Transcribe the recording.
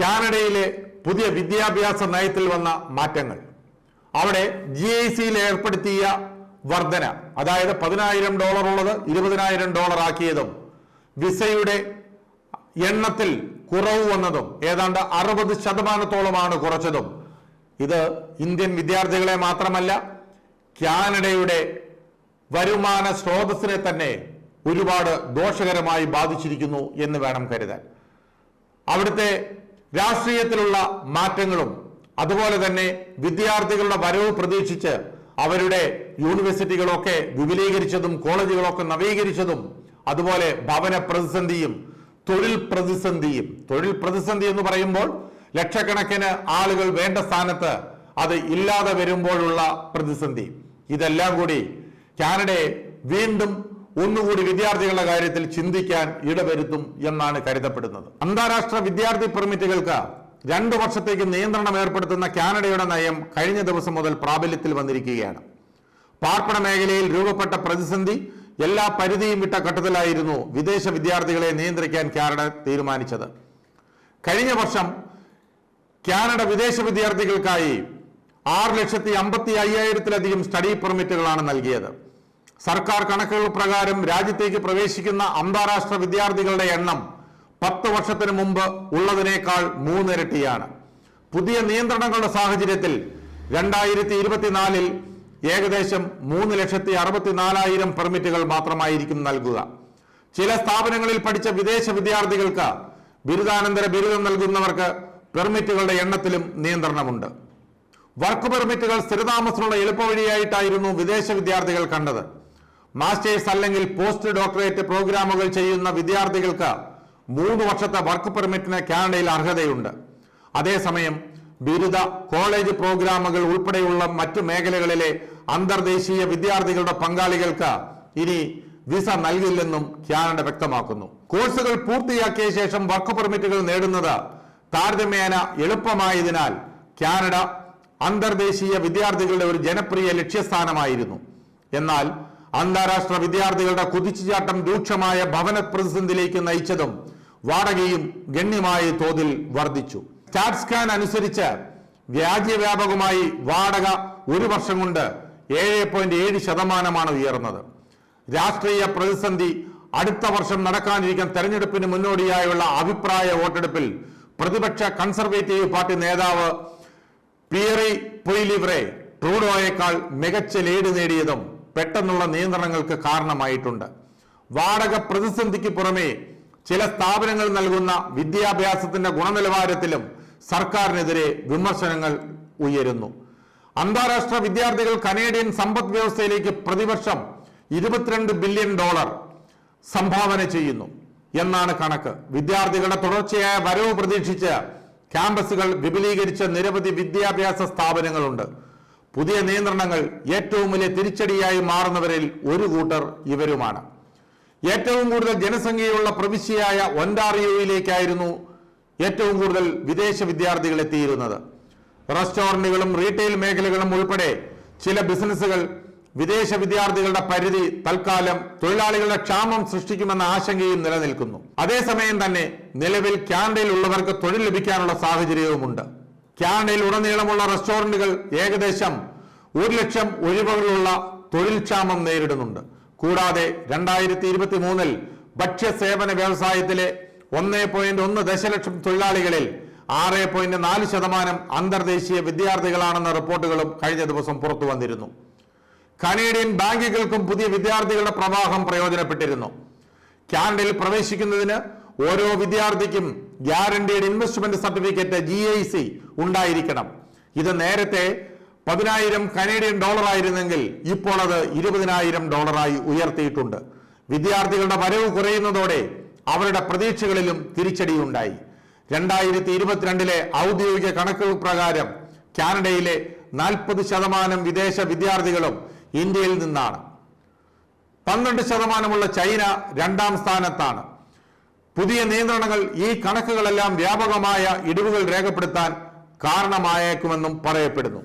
കാനഡയിലെ പുതിയ വിദ്യാഭ്യാസ നയത്തിൽ വന്ന മാറ്റങ്ങൾ. അവിടെ ജി ഐ സിയിൽ ഏർപ്പെടുത്തിയ വർധന അതായത് പതിനായിരം ഡോളർ ഉള്ളത് ഇരുപതിനായിരം ഡോളർ ആക്കിയതും വിസയുടെ എണ്ണത്തിൽ കുറവ് വന്നതും ഏതാണ്ട് അറുപത് ശതമാനത്തോളമാണ് കുറച്ചതും. ഇത് ഇന്ത്യൻ വിദ്യാർത്ഥികളെ മാത്രമല്ല കാനഡയുടെ വരുമാന സ്രോതസ്സിനെ തന്നെ ഒരുപാട് ദോഷകരമായി ബാധിച്ചിരിക്കുന്നു എന്ന് വേണം കരുതാൻ. അവിടുത്തെ രാഷ്ട്രീയത്തിലുള്ള മാറ്റങ്ങളും അതുപോലെ തന്നെ വിദ്യാർത്ഥികളുടെ വരവ് പ്രതീക്ഷിച്ച് അവരുടെ യൂണിവേഴ്സിറ്റികളൊക്കെ വിപുലീകരിച്ചതും കോളേജുകളൊക്കെ നവീകരിച്ചതും അതുപോലെ ഭവന പ്രതിസന്ധിയും തൊഴിൽ പ്രതിസന്ധിയും. തൊഴിൽ പ്രതിസന്ധി എന്ന് പറയുമ്പോൾ ലക്ഷക്കണക്കിന് ആളുകൾ വേണ്ട സ്ഥാനത്ത് അത് ഇല്ലാതെ വരുമ്പോഴുള്ള പ്രതിസന്ധി. ഇതെല്ലാം കൂടി കാനഡയെ വീണ്ടും ഒന്നുകൂടി വിദ്യാർത്ഥികളുടെ കാര്യത്തിൽ ചിന്തിക്കാൻ ഇടവരുത്തും എന്നാണ് കരുതപ്പെടുന്നത്. അന്താരാഷ്ട്ര വിദ്യാർത്ഥി പെർമിറ്റുകൾക്ക് രണ്ടു വർഷത്തേക്ക് നിയന്ത്രണം ഏർപ്പെടുത്തുന്ന കാനഡയുടെ നയം കഴിഞ്ഞ ദിവസം മുതൽ പ്രാബല്യത്തിൽ വന്നിരിക്കുകയാണ്. പാർപ്പിട മേഖലയിൽ രൂപപ്പെട്ട പ്രതിസന്ധി എല്ലാ പരിധിയും വിട്ട ഘട്ടത്തിലായിരുന്നു വിദേശ വിദ്യാർത്ഥികളെ നിയന്ത്രിക്കാൻ കാനഡ തീരുമാനിച്ചത്. കഴിഞ്ഞ വർഷം കാനഡ വിദേശ വിദ്യാർത്ഥികൾക്കായി ആറ് ലക്ഷത്തി അമ്പത്തി അയ്യായിരത്തിലധികം സ്റ്റഡി പെർമിറ്റുകളാണ് നൽകിയത്. സർക്കാർ കണക്കുകൾ പ്രകാരം രാജ്യത്തേക്ക് പ്രവേശിക്കുന്ന അന്താരാഷ്ട്ര വിദ്യാർത്ഥികളുടെ എണ്ണം പത്ത് വർഷത്തിന് മുമ്പ് ഉള്ളതിനേക്കാൾ മൂന്നിരട്ടിയാണ്. പുതിയ നിയന്ത്രണങ്ങളുടെ സാഹചര്യത്തിൽ രണ്ടായിരത്തി ഇരുപത്തിനാലിൽ ഏകദേശം മൂന്ന് ലക്ഷത്തി അറുപത്തിനാലായിരം പെർമിറ്റുകൾ മാത്രമായിരിക്കും നൽകുക. ചില സ്ഥാപനങ്ങളിൽ പഠിച്ച വിദേശ വിദ്യാർത്ഥികൾക്ക് ബിരുദാനന്തര ബിരുദം നൽകുന്നവർക്ക് പെർമിറ്റുകളുടെ എണ്ണത്തിലും നിയന്ത്രണമുണ്ട്. വർക്ക് പെർമിറ്റുകൾ സ്ഥിരതാമസമുള്ള എളുപ്പവഴിയായിട്ടായിരുന്നു വിദേശ വിദ്യാർത്ഥികൾ കണ്ടത്. മാസ്റ്റേഴ്സ് അല്ലെങ്കിൽ പോസ്റ്റ് ഡോക്ടറേറ്റ് പ്രോഗ്രാമുകൾ ചെയ്യുന്ന വിദ്യാർത്ഥികൾക്ക് മൂന്ന് വർഷത്തെ വർക്ക് പെർമിറ്റിന് കാനഡയിൽ അർഹതയുണ്ട്. അതേസമയം ബിരുദ കോളേജ് പ്രോഗ്രാമുകൾ ഉൾപ്പെടെയുള്ള മറ്റു മേഖലകളിലെ അന്തർദേശീയ വിദ്യാർത്ഥികളുടെ പങ്കാളികൾക്ക് ഇനി വിസ നൽകില്ലെന്നും കാനഡ വ്യക്തമാക്കുന്നു. കോഴ്സുകൾ പൂർത്തിയാക്കിയ ശേഷം വർക്ക് പെർമിറ്റുകൾ നേടുന്നത് താരതമ്യേന എളുപ്പമായതിനാൽ കാനഡ അന്തർദേശീയ വിദ്യാർത്ഥികളുടെ ഒരു ജനപ്രിയ ലക്ഷ്യസ്ഥാനമായിരുന്നു. എന്നാൽ അന്താരാഷ്ട്ര വിദ്യാർത്ഥികളുടെ കുതിച്ചുചാട്ടം രൂക്ഷമായ ഭവന പ്രതിസന്ധിയിലേക്ക് നയിച്ചതും വാടകയും ഗണ്യമായ തോതിൽ വർദ്ധിച്ചു. സ്റ്റാറ്റ്സ്കാൻ അനുസരിച്ച് രാജ്യവ്യാപകമായി വാടക ഒരു വർഷം കൊണ്ട് ഏഴ് പോയിന്റ് ഏഴ് ശതമാനമാണ് ഉയർന്നത്. രാഷ്ട്രീയ പ്രതിസന്ധി അടുത്ത വർഷം നടക്കാനിരിക്കുന്ന തെരഞ്ഞെടുപ്പിന് മുന്നോടിയായുള്ള അഭിപ്രായ വോട്ടെടുപ്പിൽ പ്രതിപക്ഷ കൺസർവേറ്റീവ് പാർട്ടി നേതാവ് പിയറി പൊയിലിവറെ ട്രൂഡോയേക്കാൾ മികച്ച ലീഡ് നേടിയതും പെട്ടെന്നുള്ള നിയന്ത്രണങ്ങൾക്ക് കാരണമായിട്ടുണ്ട്. വാടക പ്രതിസന്ധിക്ക് പുറമേ ചില സ്ഥാപനങ്ങൾ നൽകുന്ന വിദ്യാഭ്യാസത്തിന്റെ ഗുണനിലവാരത്തിലും സർക്കാരിനെതിരെ വിമർശനങ്ങൾ ഉയരുന്നു. അന്താരാഷ്ട്ര വിദ്യാർത്ഥികൾ കനേഡിയൻ സമ്പദ് വ്യവസ്ഥയിലേക്ക് പ്രതിവർഷം ഇരുപത്തിരണ്ട് ബില്യൺ ഡോളർ സംഭാവന ചെയ്യുന്നു. എന്നാണ് കണക്ക്. വിദ്യാർത്ഥികളുടെ തുടർച്ചയായ വരവ് പ്രതീക്ഷിച്ച് ക്യാമ്പസുകൾ വിപുലീകരിച്ച നിരവധി വിദ്യാഭ്യാസ സ്ഥാപനങ്ങളുണ്ട്. പുതിയ നിയന്ത്രണങ്ങൾ ഏറ്റവും വലിയ തിരിച്ചടിയായി മാറുന്നവരിൽ ഒരു കൂട്ടർ ഇവരുമാണ്. ഏറ്റവും കൂടുതൽ ജനസംഖ്യയുള്ള പ്രവിശ്യയായ ഒൻഡാറിയോയിലേക്കായിരുന്നു ഏറ്റവും കൂടുതൽ വിദേശ വിദ്യാർത്ഥികൾ എത്തിയിരുന്നത്. റെസ്റ്റോറന്റുകളും റീറ്റെയിൽ മേഖലകളും ഉൾപ്പെടെ ചില ബിസിനസ്സുകൾ വിദേശ വിദ്യാർത്ഥികളുടെ പരിധി തൽക്കാലം തൊഴിലാളികളുടെ ക്ഷാമം സൃഷ്ടിക്കുമെന്ന ആശങ്കയും നിലനിൽക്കുന്നു. അതേസമയം തന്നെ നിലവിൽ ക്യാൻഡയിൽ ഉള്ളവർക്ക് തൊഴിൽ ലഭിക്കാനുള്ള സാഹചര്യവുമുണ്ട്. കാനഡയിൽ ഉടനീളമുള്ള റെസ്റ്റോറന്റുകൾ ഏകദേശം ഒരു ലക്ഷം ഒഴിവുകളുള്ള തൊഴിൽ ക്ഷാമം നേരിടുന്നുണ്ട്. കൂടാതെ രണ്ടായിരത്തി ഇരുപത്തി മൂന്നിൽ ഭക്ഷ്യ സേവന വ്യവസായത്തിലെ ഒന്ന് പോയിന്റ് ഒന്ന് ദശലക്ഷം തൊഴിലാളികളിൽ ആറ് പോയിന്റ് നാല് ശതമാനം അന്തർദേശീയ വിദ്യാർത്ഥികളാണെന്ന റിപ്പോർട്ടുകളും കഴിഞ്ഞ ദിവസം പുറത്തു വന്നിരുന്നു. കനേഡിയൻ ബാങ്കുകൾക്കും പുതിയ വിദ്യാർത്ഥികളുടെ പ്രവാഹം പ്രയോജനപ്പെട്ടിരുന്നു. കാനഡയിൽ പ്രവേശിക്കുന്നതിന് ഓരോ വിദ്യാർത്ഥിക്കും guaranteed investment certificate G I C ഉണ്ടായിരിക്കണം. ഇത് നേരത്തെ പതിനായിരം കനേഡിയൻ ഡോളർ ആയിരുന്നെങ്കിൽ ഇപ്പോൾ അത് ഇരുപതിനായിരം ഡോളറായി ഉയർത്തിയിട്ടുണ്ട്. വിദ്യാർത്ഥികളുടെ വരവ് കുറയുന്നതോടെ അവരുടെ പ്രതീക്ഷകളിലും തിരിച്ചടിയുണ്ടായി രണ്ടായിരത്തി ഇരുപത്തിരണ്ടിലെ ഔദ്യോഗിക കണക്കുകൾ പ്രകാരം കാനഡയിലെ നാൽപ്പത് ശതമാനം വിദേശ വിദ്യാർത്ഥികളും ഇന്ത്യയിൽ നിന്നാണ്. പന്ത്രണ്ട് ശതമാനമുള്ള ചൈന രണ്ടാം സ്ഥാനത്താണ്. പുതിയ നിയന്ത്രണങ്ങൾ ഈ കണക്കുകളെല്ലാം വ്യാപകമായ ഇടിവുകൾ രേഖപ്പെടുത്താൻ കാരണമായേക്കുമെന്നും പറയപ്പെടുന്നു.